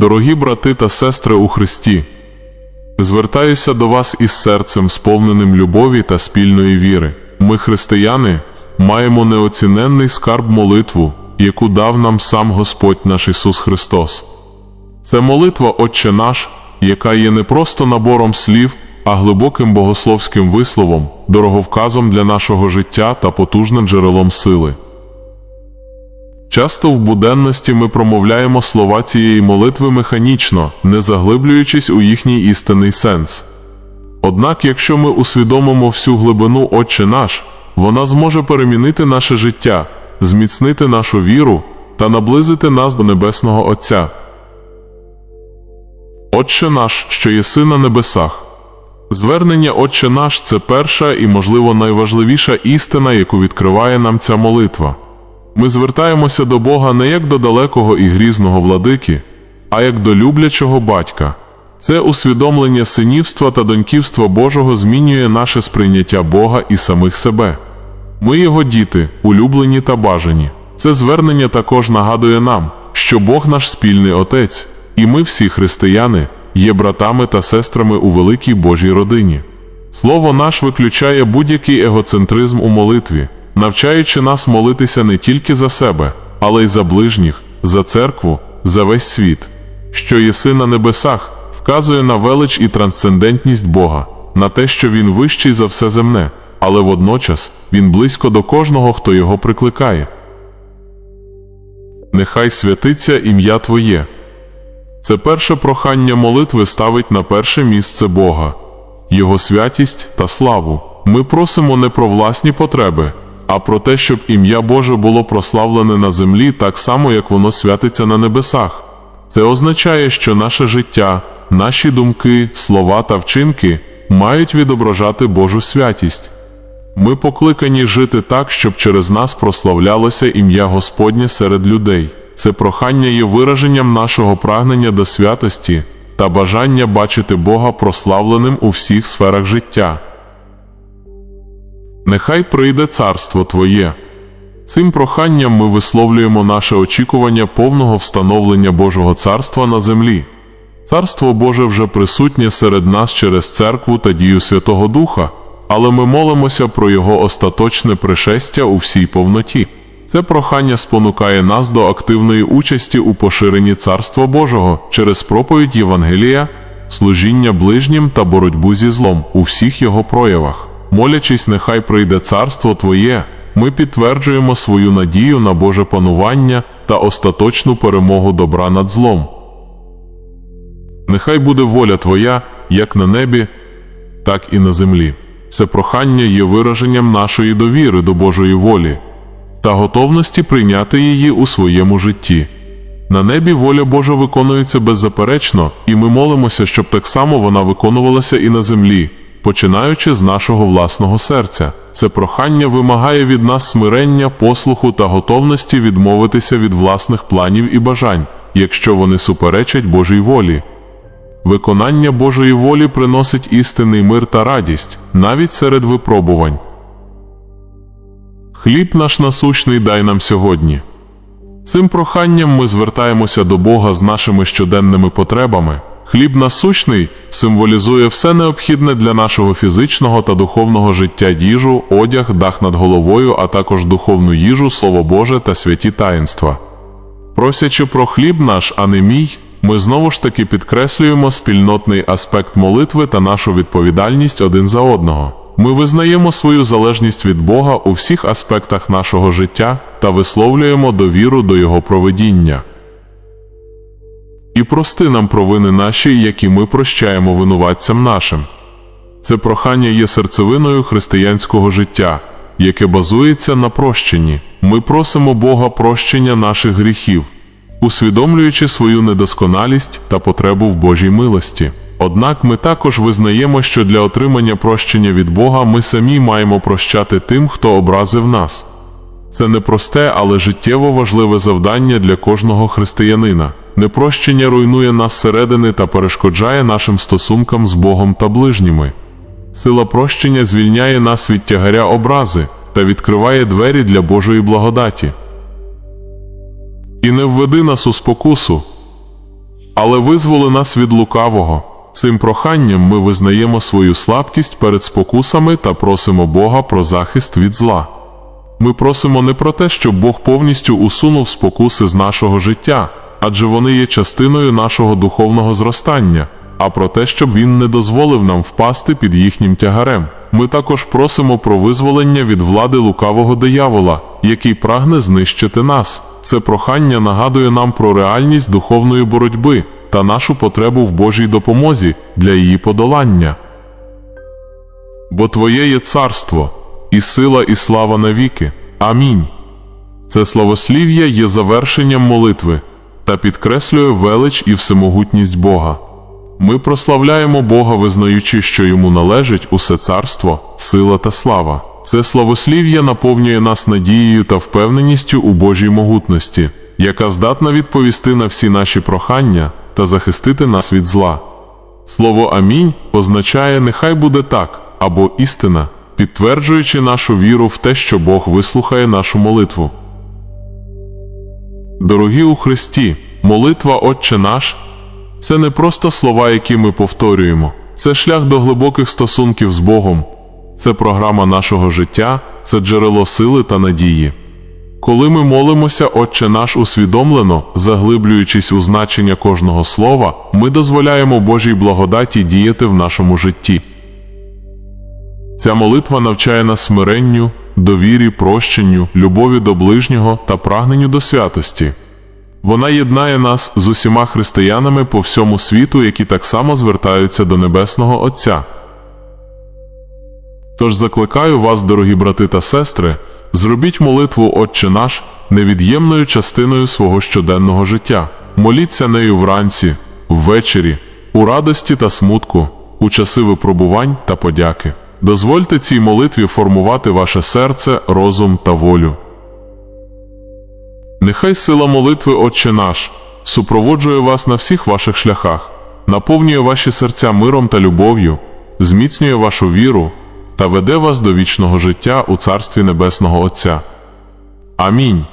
Дорогі брати та сестри у Христі, звертаюся до вас із серцем, сповненим любові та спільної віри. Ми, християни, маємо неоціненний скарб молитву, яку дав нам сам Господь наш Ісус Христос. Це молитва Отче наш, яка є не просто набором слів, а глибоким богословським висловом, дороговказом для нашого життя та потужним джерелом сили. Часто в буденності ми промовляємо слова цієї молитви механічно, не заглиблюючись у їхній істинний сенс. Однак, якщо ми усвідомимо всю глибину Отче наш, вона зможе перемінити наше життя, зміцнити нашу віру та наблизити нас до Небесного Отця. Отче наш, що єси на небесах. Звернення Отче наш це перша і, можливо, найважливіша істина, яку відкриває нам ця молитва. Ми звертаємося до Бога не як до далекого і грізного владики, а як до люблячого батька. Це усвідомлення синівства та доньківства Божого змінює наше сприйняття Бога і самих себе. Ми його діти, улюблені та бажані. Це звернення також нагадує нам, що Бог наш спільний Отець, і ми всі християни є братами та сестрами у великій Божій родині. Слово наш виключає будь-який егоцентризм у молитві, навчаючи нас молитися не тільки за себе, але й за ближніх, за церкву, за весь світ. Що єси на небесах, вказує на велич і трансцендентність Бога, на те, що Він вищий за все земне, але водночас Він близько до кожного, хто його прикликає. Нехай святиться ім'я Твоє. Це перше прохання молитви ставить на перше місце Бога, Його святість та славу. Ми просимо не про власні потреби, а про те, щоб ім'я Боже було прославлене на землі так само, як воно святиться на небесах. Це означає, що наше життя, наші думки, слова та вчинки мають відображати Божу святість. Ми покликані жити так, щоб через нас прославлялося ім'я Господнє серед людей. Це прохання є вираженням нашого прагнення до святості та бажання бачити Бога прославленим у всіх сферах життя. Нехай прийде царство Твоє. Цим проханням ми висловлюємо наше очікування повного встановлення Божого царства на землі. Царство Боже вже присутнє серед нас через церкву та дію Святого Духа, але ми молимося про Його остаточне пришестя у всій повноті. Це прохання спонукає нас до активної участі у поширенні Царства Божого через проповідь Євангелія, служіння ближнім та боротьбу зі злом у всіх його проявах. Молячись, нехай прийде царство Твоє, ми підтверджуємо свою надію на Боже панування та остаточну перемогу добра над злом. Нехай буде воля Твоя, як на небі, так і на землі. Це прохання є вираженням нашої довіри до Божої волі та готовності прийняти її у своєму житті. На небі воля Божа виконується беззаперечно, і ми молимося, щоб так само вона виконувалася і на землі, починаючи з нашого власного серця. Це прохання вимагає від нас смирення, послуху та готовності відмовитися від власних планів і бажань, якщо вони суперечать Божій волі. Виконання Божої волі приносить істинний мир та радість навіть серед випробувань. Хліб наш насущний дай нам сьогодні. Цим проханням ми звертаємося до Бога з нашими щоденними потребами. Хліб насущний символізує все необхідне для нашого фізичного та духовного життя їжу, одяг, дах над головою, а також духовну їжу, Слово Боже та святі таїнства. Просячи про хліб наш, а не мій, ми знову ж таки підкреслюємо спільнотний аспект молитви та нашу відповідальність один за одного. Ми визнаємо свою залежність від Бога у всіх аспектах нашого життя та висловлюємо довіру до Його проведіння. І прости нам провини наші, які ми прощаємо винуватцям нашим. Це прохання є серцевиною християнського життя, яке базується на прощенні. Ми просимо Бога прощення наших гріхів, усвідомлюючи свою недосконалість та потребу в Божій милості. Однак ми також визнаємо, що для отримання прощення від Бога ми самі маємо прощати тим, хто образив нас. Це непросте, але життєво важливе завдання для кожного християнина. Непрощення руйнує нас зсередини та перешкоджає нашим стосункам з Богом та ближніми. Сила прощення звільняє нас від тягаря образи та відкриває двері для Божої благодаті. І не введи нас у спокусу, але визволи нас від лукавого. Цим проханням ми визнаємо свою слабкість перед спокусами та просимо Бога про захист від зла. Ми просимо не про те, щоб Бог повністю усунув спокуси з нашого життя, адже вони є частиною нашого духовного зростання, а про те, щоб Він не дозволив нам впасти під їхнім тягарем. Ми також просимо про визволення від влади лукавого диявола, який прагне знищити нас. Це прохання нагадує нам про реальність духовної боротьби та нашу потребу в Божій допомозі для її подолання. Бо Твоє є царство, і сила, і слава навіки. Амінь. Це славослів'я є завершенням молитви та підкреслює велич і всемогутність Бога. Ми прославляємо Бога, визнаючи, що йому належить усе царство, сила та слава. Це славослів'я наповнює нас надією та впевненістю у Божій могутності, яка здатна відповісти на всі наші прохання та захистити нас від зла. Слово Амінь означає нехай буде так або істина, підтверджуючи нашу віру в те, що Бог вислухає нашу молитву. Дорогі у Христі, молитва Отче наш це не просто слова, які ми повторюємо, це шлях до глибоких стосунків з Богом, це програма нашого життя, це джерело сили та надії. Коли ми молимося, Отче наш усвідомлено, заглиблюючись у значення кожного слова, ми дозволяємо Божій благодаті діяти в нашому житті. Ця молитва навчає нас смиренню, довірі, прощенню, любові до ближнього та прагненню до святості. Вона єднає нас з усіма християнами по всьому світу, які так само звертаються до Небесного Отця. Тож закликаю вас, дорогі брати та сестри, зробіть молитву Отче наш невід'ємною частиною свого щоденного життя. Моліться нею вранці, ввечері, у радості та смутку, у часи випробувань та подяки. Дозвольте цій молитві формувати ваше серце, розум та волю. Нехай сила молитви Отче наш супроводжує вас на всіх ваших шляхах, наповнює ваші серця миром та любов'ю, зміцнює вашу віру та веде вас до вічного життя у Царстві Небесного Отця. Амінь.